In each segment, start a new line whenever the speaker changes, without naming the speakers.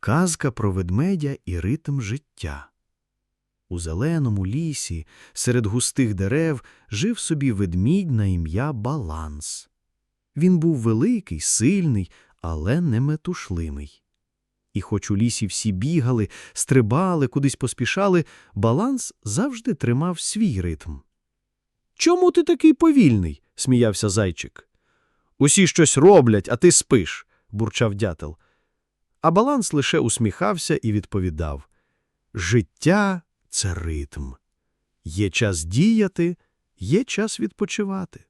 Казка про ведмедя і ритм життя. У зеленому лісі, серед густих дерев, жив собі ведмідь на ім'я Баланс. Він був великий, сильний, але не метушливий. І хоч у лісі всі бігали, стрибали, кудись поспішали, баланс завжди тримав свій ритм. Чому ти такий повільний? сміявся зайчик. Усі щось роблять, а ти спиш, бурчав дятел. А баланс лише усміхався і відповідав Життя це ритм. Є час діяти, є час відпочивати.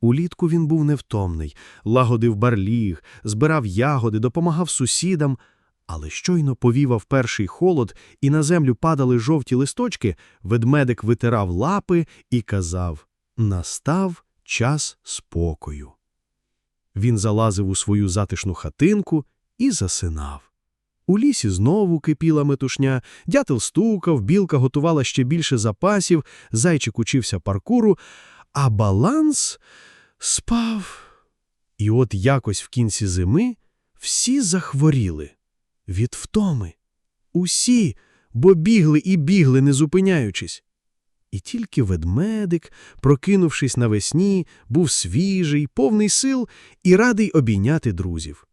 Улітку він був невтомний, лагодив барліг, збирав ягоди, допомагав сусідам, але щойно повівав перший холод, і на землю падали жовті листочки, ведмедик витирав лапи і казав «Настав час спокою». Він залазив у свою затишну хатинку і засинав. У лісі знову кипіла метушня, дятел стукав, білка готувала ще більше запасів, зайчик учився паркуру, а баланс спав. І от якось в кінці зими всі захворіли. Від втоми. Усі, бо бігли і бігли, не зупиняючись. І тільки ведмедик, прокинувшись навесні, був свіжий, повний сил і радий обійняти друзів.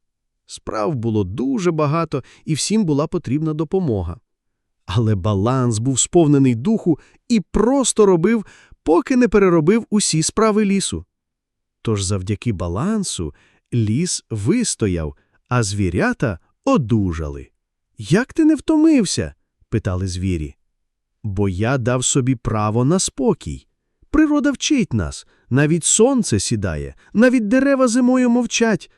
Справ було дуже багато, і всім була потрібна допомога. Але баланс був сповнений духу і просто робив, поки не переробив усі справи лісу. Тож завдяки балансу ліс вистояв, а звірята одужали. Як ти не втомився? питали звірі. Бо я дав собі право на спокій. Природа вчить нас, навіть сонце сідає, навіть дерева зимою мовчать.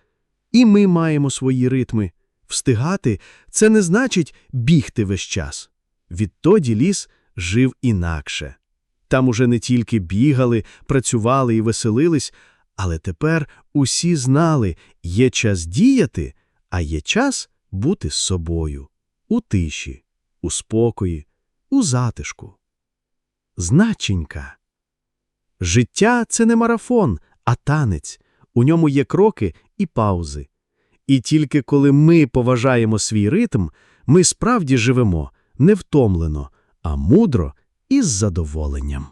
І ми маємо свої ритми. Встигати це не значить бігти весь час. Відтоді ліс жив інакше. Там уже не тільки бігали, працювали і веселились, але тепер усі знали, є час діяти, а є час бути з собою, у тиші, у спокої, у затишку. Значенька. Життя це не марафон, а танець. У ньому є кроки і паузи. І тільки коли ми поважаємо свій ритм, ми справді живемо не втомлено, а мудро і з задоволенням.